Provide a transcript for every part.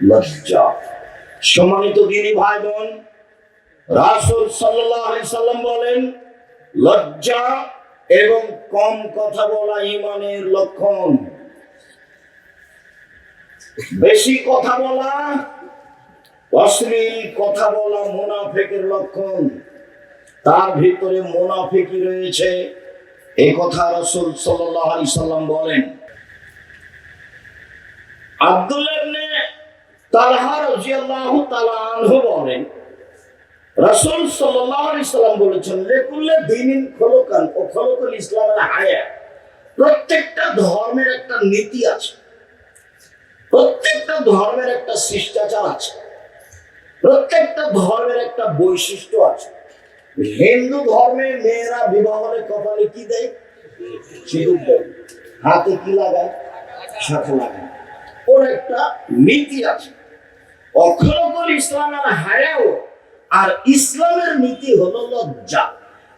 লজ্জা। সম্মানিত দিনী ভাই বোন রাসুল সাল্লাম বলেন, লজ্জা এবং কম কথা বলা ইমানের লক্ষণ। বেশি কথা বলা, অশ্লীল কথা বলা মোনাফেকের লক্ষণ। তার ভিতরে মুনাফিকি রয়েছে। এ কথা রসুল সাল্লাম বলেন। আব্দুল্লাহ আনহু বলেন ও ইসলামের প্রত্যেকটা ধর্মের একটা নীতি আছে, প্রত্যেকটা ধর্মের একটা শিষ্টাচার আছে, প্রত্যেকটা ধর্মের একটা বৈশিষ্ট্য আছে। হিন্দু ধর্মে মেয়েরা বিবাহের কপালে কি দেয়? দেয়। হাতে কি লাগায়? সাথে লাগায়। ওর একটা নীতি আছে। অক্ষরকল ইসলামের হায়াও আর ইসলামের নীতি হলো লজ্জা।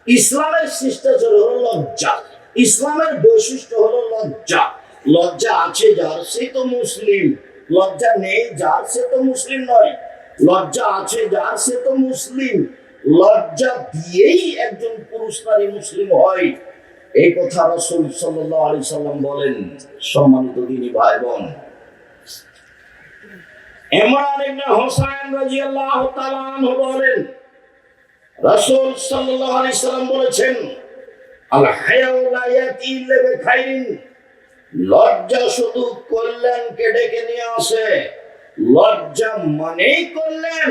ইসলামের শিষ্টাচার হলো লজ্জা। ইসলামের বৈশিষ্ট্য হলো লজ্জা। লজ্জা আছে যার সে তো মুসলিম। লজ্জা নেই যার সে তো মুসলিম নয়। লজ্জা আছে যার সে তো মুসলিম। লজ্জা দিয়েই একজন পুরুষ নারী মুসলিম হয়। এই কথা রসুল সাল্লাম বলেন সম্মানিত দিনী ভাই বোন ইমরান ইবনে হোসাইন রাদিয়াল্লাহু তাআলা আনহু বলেন, রাসূল সাল্লাল্লাহু আলাইহি সাল্লাম বলেছেন, আল হায়াউ লা ইয়াতি ইল্লা বিখাইরিন লজ্জা শুধু কল্যাণকে ডেকে নিয়ে আসে। লজ্জা মানেই কল্যাণ,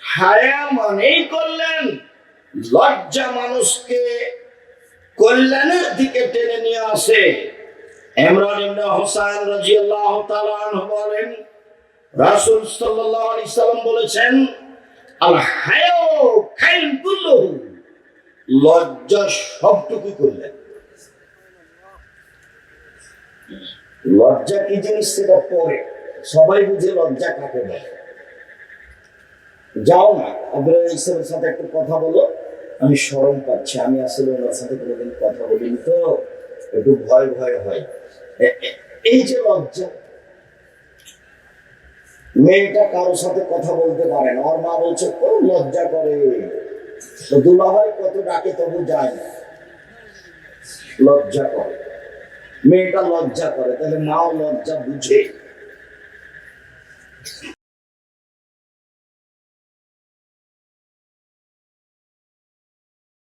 হায়া মানেই কল্যাণ। লজ্জা মানুষকে কল্যাণের দিকে টেনে নিয়ে আসে। ইমরান ইবনে হোসাইন রাদিয়াল্লাহু তাআলা আনহু বলেন রাসূল সাল্লাম বলেছেন, আল লজ্জা করলেন। লজ্জা কি জিনিস সেটা পরে। সবাই বুঝে লজ্জা কাকে বলে। যাও না আব্দুল ইসলামের সাথে একটু কথা বলো। আমি শরম পাচ্ছি, আমি আসলে ওনার সাথে কোনোদিন কথা বলিনি তো। একটু ভয় ভয় হয়। এই যে লজ্জা মেয়েটা কারোর সাথে কথা বলতে পারে না। ওর মা বলছে কোন লজ্জা করে। দুলাভাই কত ডাকে তবু যায় না। লজ্জা করে। মেয়েটা লজ্জা করে, তাহলে মাও লজ্জা বুঝে।